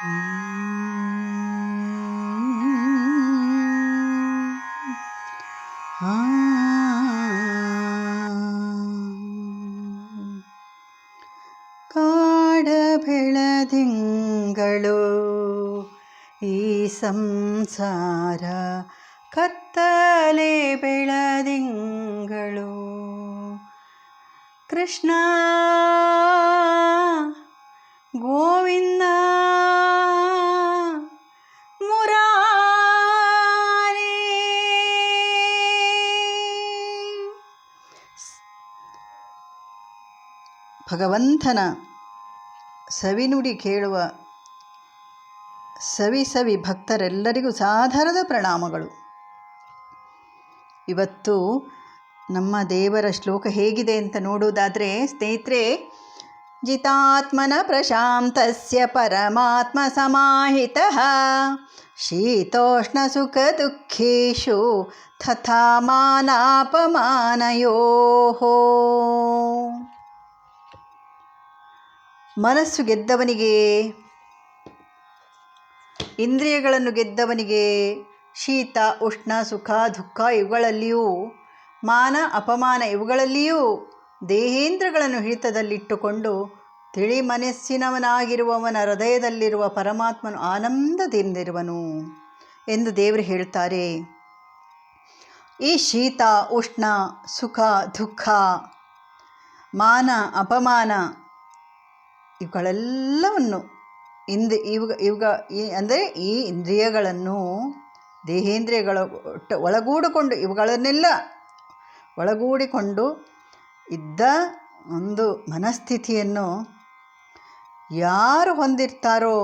ಆ ಕಾಡ ಬೆಳದಿಂಗಳು ಈ ಸಂಸಾರ ಕತ್ತಲೆ ಬೆಳದಿಂಗಳು ಕೃಷ್ಣ ಗೋವಿಂದ ಭಗವಂತನ ಸವಿನುಡಿ ಕೇಳುವ ಸವಿ ಸವಿ ಭಕ್ತರೆಲ್ಲರಿಗೂ ಸಾಧಾರದ ಪ್ರಣಾಮಗಳು. ಇವತ್ತು ನಮ್ಮ ದೇವರ ಶ್ಲೋಕ ಹೇಗಿದೆ ಅಂತ ನೋಡುವುದಾದರೆ, ಸ್ನೇಹಿತರೆ, ಜಿತಾತ್ಮನ ಪ್ರಶಾಂತಸ್ಯ ಪರಮಾತ್ಮ ಸಮಾಹಿತ, ಶೀತೋಷ್ಣ ಸುಖ ದುಃಖೇಶು ತಥಾ ಮನಸ್ಸು ಗೆದ್ದವನಿಗೆ, ಇಂದ್ರಿಯಗಳನ್ನು ಗೆದ್ದವನಿಗೆ, ಶೀತ, ಉಷ್ಣ, ಸುಖ, ದುಃಖ ಇವುಗಳಲ್ಲಿಯೂ, ಮಾನ, ಅಪಮಾನ ಇವುಗಳಲ್ಲಿಯೂ, ದೇಹೇಂದ್ರಗಳನ್ನು ಹಿಡಿತದಲ್ಲಿಟ್ಟುಕೊಂಡು ತಿಳಿ ಮನಸ್ಸಿನವನಾಗಿರುವವನ ಹೃದಯದಲ್ಲಿರುವ ಪರಮಾತ್ಮನು ಆನಂದದಿಂದಿರುವನು ಎಂದು ದೇವರು ಹೇಳ್ತಾರೆ. ಈ ಶೀತ, ಉಷ್ಣ, ಸುಖ, ದುಃಖ, ಮಾನ, ಅಪಮಾನ ಇವುಗಳೆಲ್ಲವನ್ನು ಇಂದ ಇವಾಗ ಇವಾಗ, ಈ ಅಂದರೆ ಈ ಇಂದ್ರಿಯಗಳನ್ನು ದೇಹೇಂದ್ರಿಯಗಳ ಒಟ್ಟು ಒಳಗೂಡಿಕೊಂಡು ಇವುಗಳನ್ನೆಲ್ಲ ಒಳಗೂಡಿಕೊಂಡು ಇದ್ದ ಒಂದು ಮನಸ್ಥಿತಿಯನ್ನು ಯಾರು ಹೊಂದಿರ್ತಾರೋ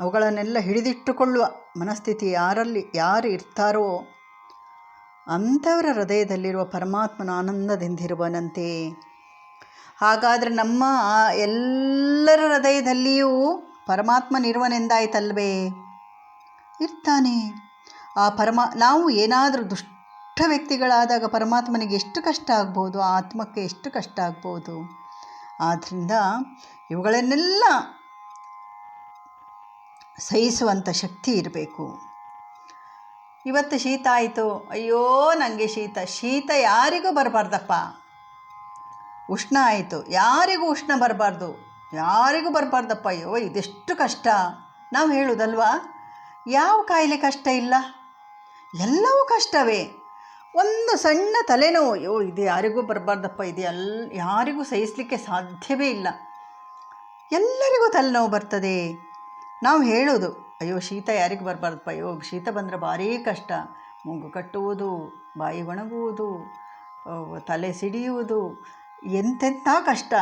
ಅವುಗಳನ್ನೆಲ್ಲ ಹಿಡಿದಿಟ್ಟುಕೊಳ್ಳುವ ಮನಸ್ಥಿತಿ ಯಾರಲ್ಲಿ, ಯಾರು ಇರ್ತಾರೋ ಅಂಥವರ ಹೃದಯದಲ್ಲಿರುವ ಪರಮಾತ್ಮನ ಆನಂದದಿಂದಿರುವನಂತೆ ಹಾಗಾದರೆ ನಮ್ಮ ಎಲ್ಲರ ಹೃದಯದಲ್ಲಿಯೂ ಪರಮಾತ್ಮನಿರುವನೆಂದಾಯ್ತಲ್ವೇ ಇರ್ತಾನೆ. ಆ ಪರಮ, ನಾವು ಏನಾದರೂ ದುಷ್ಟ ವ್ಯಕ್ತಿಗಳಾದಾಗ ಪರಮಾತ್ಮನಿಗೆ ಎಷ್ಟು ಕಷ್ಟ ಆಗ್ಬೋದು, ಆ ಆತ್ಮಕ್ಕೆ ಎಷ್ಟು ಕಷ್ಟ ಆಗ್ಬೋದು? ಆದ್ದರಿಂದ ಇವುಗಳನ್ನೆಲ್ಲ ಸಹಿಸುವಂಥ ಶಕ್ತಿ ಇರಬೇಕು. ಇವತ್ತು ಶೀತ ಆಯಿತು. ಅಯ್ಯೋ ನನಗೆ ಶೀತ. ಶೀತ ಯಾರಿಗೂ ಬರಬಾರ್ದಪ್ಪ. ಉಷ್ಣ ಆಯಿತು. ಯಾರಿಗೂ ಉಷ್ಣ ಬರಬಾರ್ದು. ಯಾರಿಗೂ ಬರಬಾರ್ದಪ್ಪ, ಅಯ್ಯೋ, ಇದೆಷ್ಟು ಕಷ್ಟ. ನಾವು ಹೇಳುವುದಲ್ವಾ ಯಾವ ಕಾಯಿಲೆ ಕಷ್ಟ ಇಲ್ಲ? ಎಲ್ಲವೂ ಕಷ್ಟವೇ. ಒಂದು ಸಣ್ಣ ತಲೆನೋವು, ಅಯ್ಯೋ, ಇದು ಯಾರಿಗೂ ಬರಬಾರ್ದಪ್ಪ, ಇದು ಯಾರಿಗೂ ಸಹಿಸಲಿಕ್ಕೆ ಸಾಧ್ಯವೇ ಇಲ್ಲ. ಎಲ್ಲರಿಗೂ ತಲೆನೋವು ಬರ್ತದೆ. ನಾವು ಹೇಳೋದು, ಅಯ್ಯೋ, ಶೀತ ಯಾರಿಗೂ ಬರಬಾರ್ದಪ್ಪ, ಅಯ್ಯೋ, ಶೀತ ಬಂದರೆ ಭಾರೀ ಕಷ್ಟ. ಮೂಗು ಕಟ್ಟುವುದು, ಬಾಯಿ ಒಣಗುವುದು ತಲೆ ಸಿಡಿಯುವುದು ಎಂತೆಂಥ ಕಷ್ಟ.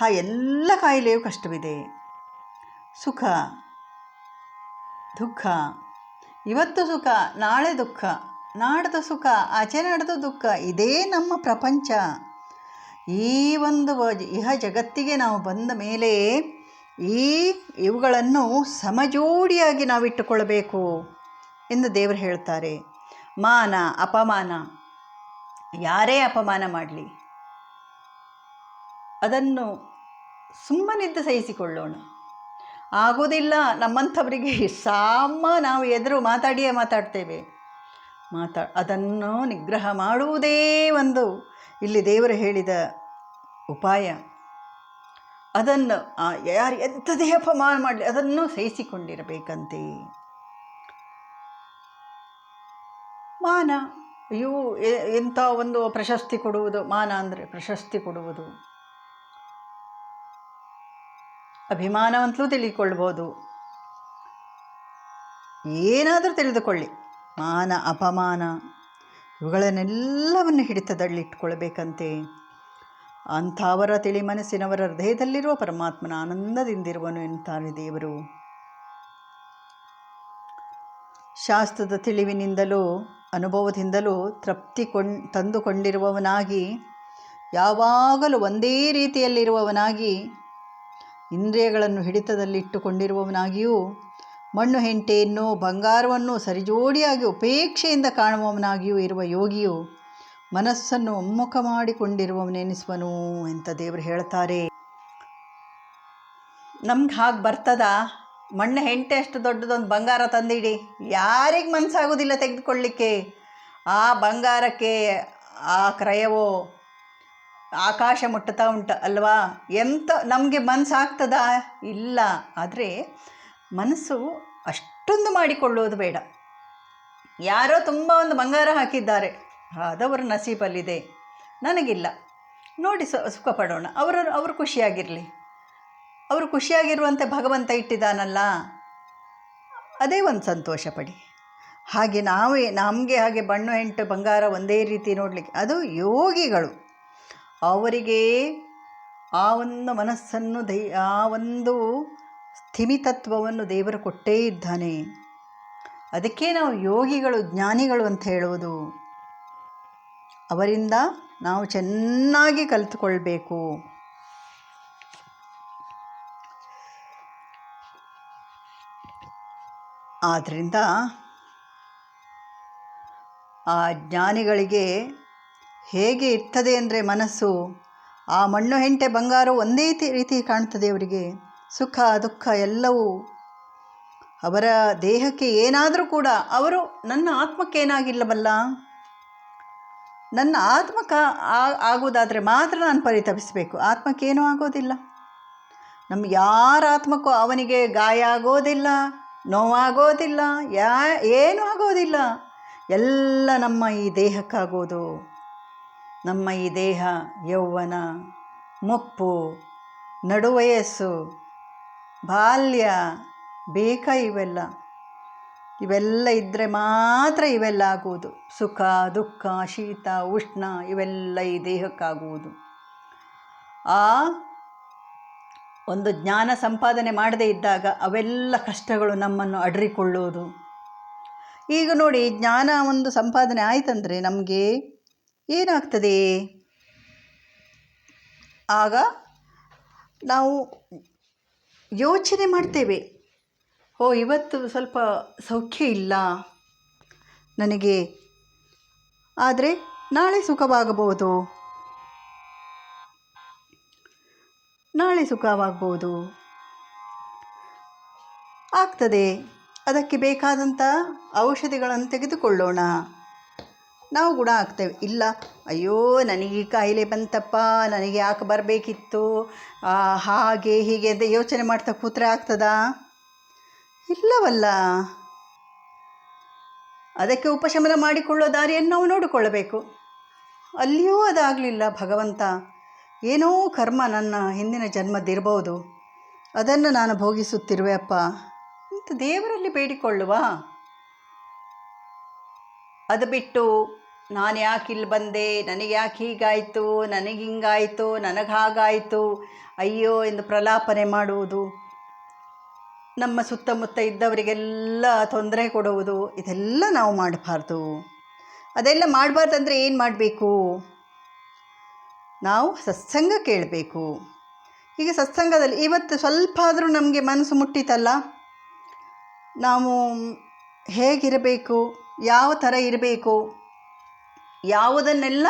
ಆ ಎಲ್ಲ ಕಾಯಿಲೆಯೂ ಕಷ್ಟವಿದೆ. ಸುಖ, ದುಃಖ. ಇವತ್ತು ಸುಖ, ನಾಳೆ ದುಃಖ. ನಾಡ್ದು ಸುಖ, ಆಚೆ ನಡೆದು ದುಃಖ, ಇದೇ ನಮ್ಮ ಪ್ರಪಂಚ. ಈ ಒಂದು ಇಹ ಜಗತ್ತಿಗೆ ನಾವು ಬಂದ ಮೇಲೆ ಈ ಇವುಗಳನ್ನು ಸಮಜೋಡಿಯಾಗಿ ನಾವು ಇಟ್ಟುಕೊಳ್ಳಬೇಕು ಎಂದು ದೇವರು ಹೇಳ್ತಾರೆ. ಮಾನ, ಅಪಮಾನ. ಯಾರೇ ಅಪಮಾನ ಮಾಡಲಿ. ಅದನ್ನು ಸುಮ್ಮನಿದ್ದು ಸಹಿಸಿಕೊಳ್ಳೋಣ. ಆಗೋದಿಲ್ಲ, ನಮ್ಮಂಥವರಿಗೆ ಸಾಮ ನಾವು ಎದುರು ಮಾತಾಡಿಯೇ ಮಾತಾಡ್ತೇವೆ. ಮಾತಾ, ಅದನ್ನು ನಿಗ್ರಹ ಮಾಡುವುದೇ ಒಂದು ಇಲ್ಲಿ ದೇವರು ಹೇಳಿದ ಉಪಾಯ. ಅದನ್ನು ಯಾರು ಎಂಥದೇ ಅಪಮಾನ ಮಾಡಲಿ, ಅದನ್ನು ಸಹಿಸಿಕೊಂಡಿರಬೇಕಂತೆ. ಮಾನ, ಅಯ್ಯೋ ಎಂಥ ಒಂದು ಪ್ರಶಸ್ತಿ ಕೊಡುವುದು, ಮಾನ ಅಂದರೆ ಪ್ರಶಸ್ತಿ ಕೊಡುವುದು. ಅಭಿಮಾನವಂತಲೂ ತಿಳಿಕೊಳ್ಬೋದು ಏನಾದರೂ ತಿಳಿದುಕೊಳ್ಳಿ. ಮಾನ, ಅಪಮಾನ, ಇವುಗಳನ್ನೆಲ್ಲವನ್ನು ಹಿಡಿತದಲ್ಲಿಟ್ಟುಕೊಳ್ಬೇಕಂತೆ ಅಂಥವರ ತಿಳಿ ಮನಸ್ಸಿನವರ ಹೃದಯದಲ್ಲಿರುವ ಪರಮಾತ್ಮನ ಆನಂದದಿಂದಿರುವನು ಎನ್ನುತ್ತಾರೆ ದೇವರು. ಶಾಸ್ತ್ರದ ತಿಳಿವಿನಿಂದಲೂ, ಅನುಭವದಿಂದಲೂ ತೃಪ್ತಿ ಕೊಂಡ್, ತಂದುಕೊಂಡಿರುವವನಾಗಿ, ಯಾವಾಗಲೂ ಒಂದೇ ರೀತಿಯಲ್ಲಿರುವವನಾಗಿ ಇಂದ್ರಿಯಗಳನ್ನು ಹಿಡಿತದಲ್ಲಿಟ್ಟುಕೊಂಡಿರುವವನಾಗಿಯೂ ಮಣ್ಣು ಹೆಂಟೆಯನ್ನು ಬಂಗಾರವನ್ನು ಸರಿಜೋಡಿಯಾಗಿ ಉಪೇಕ್ಷೆಯಿಂದ ಕಾಣುವವನಾಗಿಯೂ ಇರುವ ಯೋಗಿಯು ಮನಸ್ಸನ್ನು ಒಮ್ಮುಖ ಮಾಡಿಕೊಂಡಿರುವವನೆನಿಸುವನು ಅಂತ ದೇವರು ಹೇಳ್ತಾರೆ. ನಮ್ಗೆ ಹಾಗೆ ಬರ್ತದ? ಮಣ್ಣು, ಹೆಂಟೆ ಅಷ್ಟು ದೊಡ್ಡದೊಂದು ಬಂಗಾರ ತಂದಿಡಿ. ಯಾರಿಗೆ ಮನಸ್ಸಾಗೋದಿಲ್ಲ ತೆಗೆದುಕೊಳ್ಳಿಕ್ಕೆ. ಆ ಬಂಗಾರಕ್ಕೆ ಆ ಕ್ರಯವೋ ಆಕಾಶ ಮುಟ್ಟುತ್ತಾ ಉಂಟು, ಅಲ್ವಾ? ಎಂತ ನಮಗೆ ಮನಸ್ಸಾಗ್ತದ ಇಲ್ಲ. ಆದರೆ ಮನಸ್ಸು ಅಷ್ಟೊಂದು ಮಾಡಿಕೊಳ್ಳುವುದು ಬೇಡ. ಯಾರೋ ತುಂಬ ಒಂದು ಬಂಗಾರ ಹಾಕಿದ್ದಾರೆ. ಅದವರ ನಸೀಬಲ್ಲಿದೆ. ನನಗಿಲ್ಲ. ನೋಡಿ ಸುಖ ಪಡೋಣ. ಅವರು ಅವರು ಖುಷಿಯಾಗಿರಲಿ. ಅವರು ಖುಷಿಯಾಗಿರುವಂತೆ ಭಗವಂತ ಇಟ್ಟಿದ್ದಾನಲ್ಲ. ಅದೇ ಒಂದು ಸಂತೋಷ ಪಡಿ. ಹಾಗೆ ನಾವೇ, ನಮಗೆ ಹಾಗೆ ಬಣ್ಣ, ಹೆಂಟು, ಬಂಗಾರ ಒಂದೇ ರೀತಿ ನೋಡಲಿಕ್ಕೆ, ಅದು ಯೋಗಿಗಳು. ಅವರಿಗೆ ಆ ಒಂದು ಮನಸ್ಸನ್ನು ದೈ, ಆ ಒಂದು ಸ್ಥಿಮಿತತ್ವವನ್ನು ದೇವರು ಕೊಟ್ಟೇ ಇದ್ದಾನೆ. ಅದಕ್ಕೆ ನಾವು ಯೋಗಿಗಳು, ಜ್ಞಾನಿಗಳು ಅಂತ ಹೇಳುವುದು. ಅವರಿಂದ ನಾವು ಚೆನ್ನಾಗಿ ಕಲಿತುಕೊಳ್ಬೇಕು. ಆದ್ದರಿಂದ ಆ ಜ್ಞಾನಿಗಳಿಗೆ ಹೇಗೆ ಇರ್ತದೆ ಅಂದರೆ ಮನಸ್ಸು? ಆ ಮಣ್ಣು, ಹೆಂಟೆ ಬಂಗಾರ ಒಂದೇ ರೀತಿ ಕಾಣ್ತದೆ ಅವರಿಗೆ. ಸುಖ, ದುಃಖ ಎಲ್ಲವೂ ಅವರ ದೇಹಕ್ಕೆ ಏನಾದರೂ ಕೂಡ ಅವರು ನನ್ನ ಆತ್ಮಕ್ಕೆ ಏನಾಗಿಲ್ಲವಲ್ಲ? ನನ್ನ ಆತ್ಮಕ ಆಗೋದಾದರೆ ಮಾತ್ರ ನಾನು ಪರಿತಪಿಸಬೇಕು. ಆತ್ಮಕ್ಕೇನೂ ಆಗೋದಿಲ್ಲ. ನಮ್ಮ ಯಾರ ಆತ್ಮಕ್ಕೂ ಅವನಿಗೆ ಗಾಯ ಆಗೋದಿಲ್ಲ, ನೋವಾಗೋದಿಲ್ಲ, ಯಾ, ಏನೂ ಆಗೋದಿಲ್ಲ. ಎಲ್ಲ ನಮ್ಮ ಈ ದೇಹಕ್ಕಾಗೋದು. ನಮ್ಮ ಈ ದೇಹ, ಯೌವನ, ಮುಪ್ಪು, ನಡುವಯಸ್ಸು, ಬಾಲ್ಯ, ಬೇಕಾ ಇವೆಲ್ಲ. ಇವೆಲ್ಲ ಇದ್ದರೆ ಮಾತ್ರ ಇವೆಲ್ಲ ಆಗುವುದು. ಸುಖ, ದುಃಖ, ಶೀತ, ಉಷ್ಣ ಇವೆಲ್ಲ ಈ ದೇಹಕ್ಕಾಗುವುದು. ಆ ಒಂದು ಜ್ಞಾನ ಸಂಪಾದನೆ ಮಾಡದೇ ಇದ್ದಾಗ ಅವೆಲ್ಲ ಕಷ್ಟಗಳು ನಮ್ಮನ್ನು ಅಡರಿಕೊಳ್ಳುವುದು. ಈಗ ನೋಡಿ, ಜ್ಞಾನ ಒಂದು ಸಂಪಾದನೆ ಆಯಿತಂದರೆ ನಮಗೆ ಏನಾಗ್ತದೆ? ಆಗ ನಾವು ಯೋಚನೆ ಮಾಡ್ತೇವೆ. ಓ, ಇವತ್ತು ಸ್ವಲ್ಪ ಸೌಖ್ಯ ಇಲ್ಲ. ನನಗೆ. ಆದರೆ ನಾಳೆ ಸುಖವಾಗಬಹುದು. ನಾಳೆ ಸುಖವಾಗ್ಬೋದು ಆಗ್ತದೆ. ಅದಕ್ಕೆ ಬೇಕಾದಂಥ ಔಷಧಿಗಳನ್ನು ತೆಗೆದುಕೊಳ್ಳೋಣ. ನಾವು ಗುಣ ಆಗ್ತೇವೆ. ಇಲ್ಲ, ಅಯ್ಯೋ, ನನಗೆ ಈ ಕಾಯಿಲೆ ಬಂತಪ್ಪ, ನನಗೆ ಯಾಕೆ ಬರಬೇಕಿತ್ತು? ಹಾಗೆ ಹೀಗೆ ಅಂತ ಯೋಚನೆ ಮಾಡ್ತಾ ಕೂತ್ರೆ ಆಗ್ತದಾ? ಇಲ್ಲವಲ್ಲ. ಅದಕ್ಕೆ ಉಪಶಮನ ಮಾಡಿಕೊಳ್ಳೋ ದಾರಿಯನ್ನು ನಾವು ನೋಡಿಕೊಳ್ಳಬೇಕು. ಅಲ್ಲಿಯೂ ಅದಾಗಲಿಲ್ಲ ಭಗವಂತ. ಏನೋ ಕರ್ಮ ನನ್ನ ಹಿಂದಿನ ಜನ್ಮದಿರ್ಬೋದು ಅದನ್ನು ನಾನು ಭೋಗಿಸುತ್ತಿರುವೆ ಅಪ್ಪ. ಅಂತ ದೇವರಲ್ಲಿ ಬೇಡಿಕೊಳ್ಳುವ? ಅದು ಬಿಟ್ಟು ನಾನು ಯಾಕೆ ಇಲ್ಲಿ ಬಂದೆ? ನನಗೆ ಯಾಕೆ ಹೀಗಾಯಿತು? ನನಗೆ ಹಿಂಗಾಯಿತು ನನಗೆ ಹಾಗಾಯಿತು ಅಯ್ಯೋ ಎಂದು ಪ್ರಲಾಪನೆ ಮಾಡುವುದು. ನಮ್ಮ ಸುತ್ತಮುತ್ತ ಇದ್ದವರಿಗೆಲ್ಲ ತೊಂದರೆ ಕೊಡುವುದು. ಇದೆಲ್ಲ ನಾವು ಮಾಡಬಾರ್ದು. ಅದೆಲ್ಲ ಮಾಡಬಾರ್ದಂದ್ರೆ ಏನು ಮಾಡಬೇಕು? ನಾವು ಸತ್ಸಂಗ ಕೇಳಬೇಕು. ಈಗ ಸತ್ಸಂಗದಲ್ಲಿ ಇವತ್ತು ಸ್ವಲ್ಪ ಆದರೂ ನಮಗೆ ಮನಸ್ಸು ಮುಟ್ಟಿತಲ್ಲ? ನಾವು ಹೇಗಿರಬೇಕು? ಯಾವ ಥರ ಇರಬೇಕು? ಯಾವುದನ್ನೆಲ್ಲ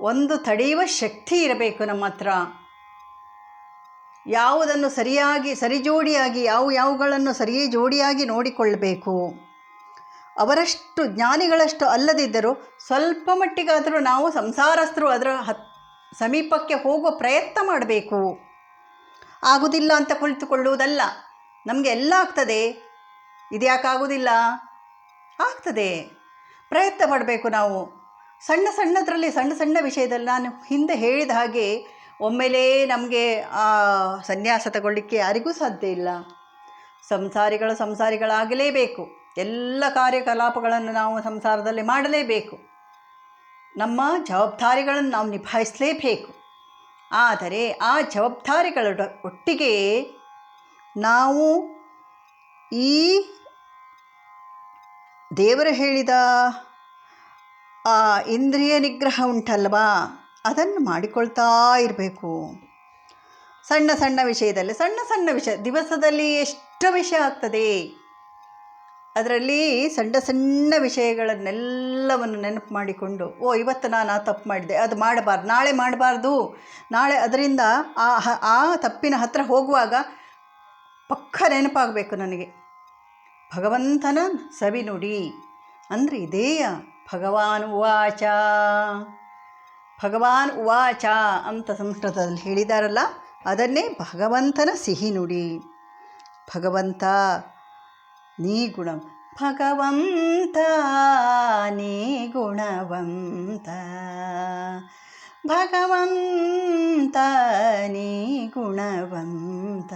ಒಂದು ತಡೆಯುವ ಶಕ್ತಿ ಇರಬೇಕು ನಮ್ಮ ಹತ್ರ. ಯಾವುದನ್ನು ಸರಿಯಾಗಿ ಸರಿಜೋಡಿಯಾಗಿ ಯಾವ ಯಾವುಗಳನ್ನು ಸರಿಯೇ ಜೋಡಿಯಾಗಿ ನೋಡಿಕೊಳ್ಳಬೇಕು. ಅವರಷ್ಟು ಜ್ಞಾನಿಗಳಷ್ಟು ಅಲ್ಲದಿದ್ದರೂ ಸ್ವಲ್ಪ ಮಟ್ಟಿಗಾದರೂ ನಾವು ಸಂಸಾರಸ್ಥರು ಅದರ ಹತ್, ಸಮೀಪಕ್ಕೆ ಹೋಗುವ ಪ್ರಯತ್ನ ಮಾಡಬೇಕು. ಆಗುವುದಿಲ್ಲ ಅಂತ ಕುಳಿತುಕೊಳ್ಳುವುದಲ್ಲ. ನಮಗೆ ಎಲ್ಲ ಆಗ್ತದೆ. ಇದ್ಯಾಕಾಗುವುದಿಲ್ಲ ಆಗ್ತದೆ. ಪ್ರಯತ್ನ ಮಾಡಬೇಕು ನಾವು. ಸಣ್ಣ ಸಣ್ಣದರಲ್ಲಿ ಸಣ್ಣ ಸಣ್ಣ ವಿಷಯದಲ್ಲಿ ನಾನು ಹಿಂದೆ ಹೇಳಿದ ಹಾಗೆ ಒಮ್ಮೆಲೇ ನಮಗೆ ಆ ಸನ್ಯಾಸ ತಗೊಳ್ಳಿಕ್ಕೆ ಯಾರಿಗೂ ಸಾಧ್ಯ ಇಲ್ಲ. ಸಂಸಾರಿಗಳು ಸಂಸಾರಿಗಳಾಗಲೇಬೇಕು. ಎಲ್ಲ ಕಾರ್ಯಕಲಾಪಗಳನ್ನು ನಾವು ಸಂಸಾರದಲ್ಲಿ ಮಾಡಲೇಬೇಕು. ನಮ್ಮ ಜವಾಬ್ದಾರಿಗಳನ್ನು ನಾವು ನಿಭಾಯಿಸಲೇಬೇಕು. ಆದರೆ ಆ ಜವಾಬ್ದಾರಿಗಳ ಒಟ್ಟಿಗೆ ನಾವು ಈ ದೇವರು ಹೇಳಿದ ಆ ಇಂದ್ರಿಯ ನಿಗ್ರಹ ಉಂಟಲ್ವಾ? ಅದನ್ನು ಮಾಡಿಕೊಳ್ತಾ ಇರಬೇಕು. ಸಣ್ಣ ಸಣ್ಣ ವಿಷಯದಲ್ಲಿ, ಸಣ್ಣ ಸಣ್ಣ ವಿಷಯ, ದಿವಸದಲ್ಲಿ ಎಷ್ಟು ವಿಷಯ ಆಗ್ತದೆ. ಅದರಲ್ಲಿ ಸಣ್ಣ ಸಣ್ಣ ವಿಷಯಗಳನ್ನೆಲ್ಲವನ್ನು ನೆನಪು ಮಾಡಿಕೊಂಡು, ಓ, ಇವತ್ತು ನಾನು ಆ ತಪ್ಪು ಮಾಡಿದೆ, ಅದು ಮಾಡಬಾರ್ದು, ನಾಳೆ ಮಾಡಬಾರ್ದು, ನಾಳೆ ಅದರಿಂದ ಆ ಆ ತಪ್ಪಿನ ಹತ್ತಿರ ಹೋಗುವಾಗ ಪಕ್ಕ ನೆನಪಾಗಬೇಕು ನನಗೆ. ಭಗವಂತನ ಸವಿನುಡಿ ಅಂದರೆ ಇದೇಯ ಭಗವಾನ್ ಉವಾಚ. ಭಗವಾನ್ ಉವಾಚ ಅಂತ ಸಂಸ್ಕೃತದಲ್ಲಿ ಹೇಳಿದಾರಲ್ಲ, ಅದನ್ನೇ ಭಗವಂತನ ಸಿಹಿ ನುಡಿ. ಭಗವಂತ, ನೀ ಗುಣ, ಭಗವಂತ, ನೀ ಗುಣವಂತ. ಭಗವಂತ, ನೀ ಗುಣವಂತ.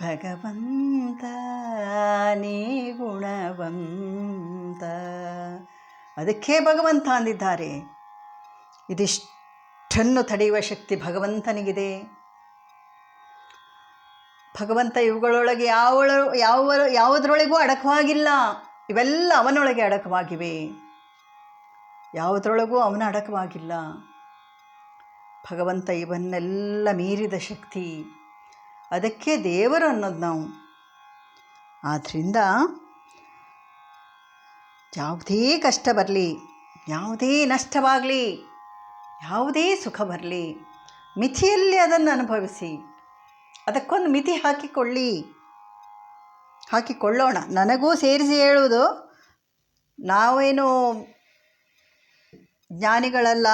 ಭಗವಂತ, ನೀ ಗುಣವಂತ. ಅದಕ್ಕೆ ಭಗವಂತ ಅಂದಿದ್ದಾರೆ. ಇದಿಷ್ಟನ್ನು ತಡೆಯುವ ಶಕ್ತಿ ಭಗವಂತನಿಗಿದೆ. ಭಗವಂತ ಇವುಗಳೊಳಗೆ ಯಾವ ಯಾವ ಯಾವುದರೊಳಗೂ ಅಡಕವಾಗಿಲ್ಲ. ಇವೆಲ್ಲ ಅವನೊಳಗೆ ಅಡಕವಾಗಿವೆ. ಯಾವುದರೊಳಗೂ ಅವನ ಅಡಕವಾಗಿಲ್ಲ. ಭಗವಂತ ಇವನ್ನೆಲ್ಲ ಮೀರಿದ ಶಕ್ತಿ. ಅದಕ್ಕೆ ದೇವರು ಅನ್ನೋದು ನಾವು. ಆದ್ದರಿಂದ ಯಾವುದೇ ಕಷ್ಟ ಬರಲಿ, ಯಾವುದೇ ನಷ್ಟವಾಗಲಿ, ಯಾವುದೇ ಸುಖ ಬರಲಿ, ಮಿತಿಯಲ್ಲಿ ಅದನ್ನು ಅನುಭವಿಸಿ, ಅದಕ್ಕೊಂದು ಮಿತಿ ಹಾಕಿಕೊಳ್ಳಿ. ಹಾಕಿಕೊಳ್ಳೋಣ. ನನಗೂ ಸೇರಿಸಿ ಹೇಳುವುದು, ನಾವೇನು ಜ್ಞಾನಿಗಳಲ್ಲ,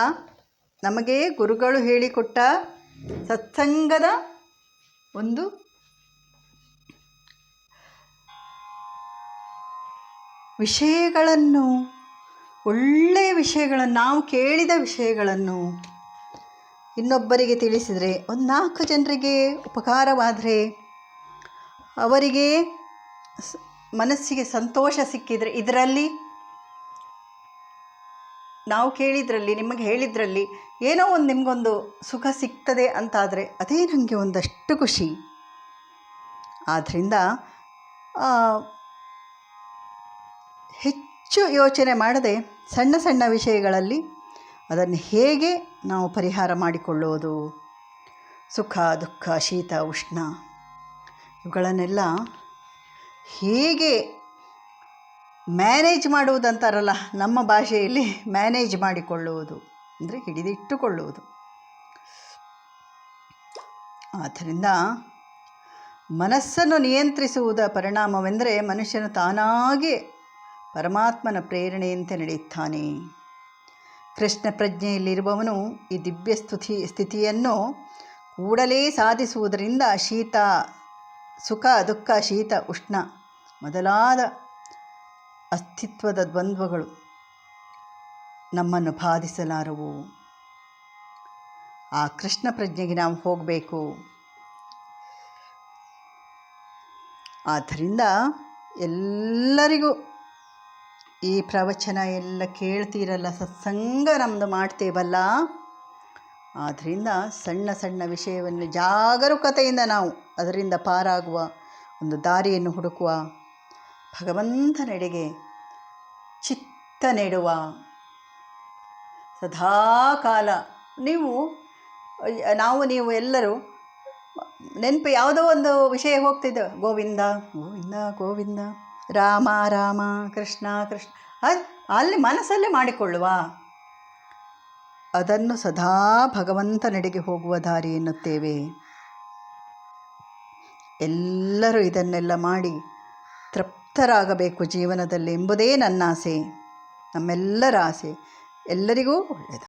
ನಮಗೆ ಗುರುಗಳು ಹೇಳಿಕೊಟ್ಟ ಸತ್ಸಂಗದ ಒಂದು. ವಿಷಯಗಳನ್ನು ಒಳ್ಳೆಯ ವಿಷಯಗಳನ್ನು, ನಾವು ಕೇಳಿದ ವಿಷಯಗಳನ್ನು ಇನ್ನೊಬ್ಬರಿಗೆ ತಿಳಿಸಿದರೆ, ಒಂದು ನಾಲ್ಕು ಜನರಿಗೆ ಉಪಕಾರವಾದರೆ, ಅವರಿಗೆ ಮನಸ್ಸಿಗೆ ಸಂತೋಷ ಸಿಕ್ಕಿದರೆ, ಇದರಲ್ಲಿ ನಾವು ಕೇಳಿದ್ರಲ್ಲಿ, ನಿಮಗೆ ಹೇಳಿದ್ರಲ್ಲಿ ಏನೋ ಒಂದು ನಿಮಗೊಂದು ಸುಖ ಸಿಗ್ತದೆ ಅಂತಾದರೆ ಅದೇ ನನಗೆ ಒಂದಷ್ಟು ಖುಷಿ. ಆದ್ದರಿಂದ ಹೆಚ್ಚು ಯೋಚನೆ ಮಾಡದೆ ಸಣ್ಣ ಸಣ್ಣ ವಿಷಯಗಳಲ್ಲಿ ಅದನ್ನು ಹೇಗೆ ನಾವು ಪರಿಹಾರ ಮಾಡಿಕೊಳ್ಳೋದು? ಸುಖ, ದುಃಖ, ಶೀತ, ಉಷ್ಣ, ಇವುಗಳನ್ನೆಲ್ಲ ಹೇಗೆ ಮ್ಯಾನೇಜ್ ಮಾಡುವುದಂತಾರಲ್ಲ ನಮ್ಮ ಭಾಷೆಯಲ್ಲಿ ಮ್ಯಾನೇಜ್ ಮಾಡಿಕೊಳ್ಳುವುದು, ಅಂದರೆ ಹಿಡಿದಿಟ್ಟುಕೊಳ್ಳುವುದು. ಆದ್ದರಿಂದ ಮನಸ್ಸನ್ನು ನಿಯಂತ್ರಿಸುವುದ ಪರಿಣಾಮವೆಂದರೆ ಮನುಷ್ಯನು ತಾನಾಗಿ ಪರಮಾತ್ಮನ ಪ್ರೇರಣೆಯಂತೆ ನಡೆಯುತ್ತಾನೆ. ಕೃಷ್ಣ ಪ್ರಜ್ಞೆಯಲ್ಲಿರುವವನು ಈ ದಿವ್ಯ ಸ್ತುತಿ, ಸ್ಥಿತಿಯನ್ನು ಕೂಡಲೇ ಸಾಧಿಸುವುದರಿಂದ ಶೀತ, ಸುಖ, ದುಃಖ, ಶೀತ, ಉಷ್ಣ ಮೊದಲಾದ ಅಸ್ತಿತ್ವದ ದ್ವಂದ್ವಗಳು ನಮ್ಮನ್ನು ಬಾಧಿಸಲಾರವು. ಆ ಕೃಷ್ಣ ಪ್ರಜ್ಞೆಗೆ ನಾವು ಹೋಗಬೇಕು. ಆದ್ದರಿಂದ ಎಲ್ಲರಿಗೂ ಈ ಪ್ರವಚನ ಎಲ್ಲ ಕೇಳ್ತೀರಲ್ಲ, ಸತ್ಸಂಗ ನಮ್ಮದು ಮಾಡ್ತೇವಲ್ಲ. ಆದ್ದರಿಂದ ಸಣ್ಣ ಸಣ್ಣ ವಿಷಯವನ್ನು ಜಾಗರೂಕತೆಯಿಂದ ನಾವು ಅದರಿಂದ ಪಾರಾಗುವ ಒಂದು ದಾರಿಯನ್ನು ಹುಡುಕುವ ಭಗವಂತನೆಡೆಗೆ ಚಿತ್ತ ನೆಡುವ ಸದಾಕಾಲ. ನೀವು, ನಾವು, ನೀವು ಎಲ್ಲರೂ ನೆನಪು ಯಾವುದೋ ಒಂದು ವಿಷಯ ಹೋಗ್ತಿದ್ದ. ಗೋವಿಂದ ಗೋವಿಂದ ಗೋವಿಂದ, ರಾಮ ರಾಮ, ಕೃಷ್ಣ ಕೃಷ್ಣ. ಅಲ್ಲಿ ಮನಸ್ಸಲ್ಲಿ ಮಾಡಿಕೊಳ್ಳುವ. ಅದನ್ನು ಸದಾ ಭಗವಂತನೆಡೆಗೆ ಹೋಗುವ ದಾರಿ ಎನ್ನುತ್ತೇವೆ. ಎಲ್ಲರೂ ಇದನ್ನೆಲ್ಲ ಮಾಡಿ ತೃಪ್ತರಾಗಬೇಕು ಜೀವನದಲ್ಲಿ ಎಂಬುದೇ ನನ್ನ ಆಸೆ ನಮ್ಮೆಲ್ಲರ ಆಸೆ. ಎಲ್ಲರಿಗೂ ಒಳ್ಳೆಯದು.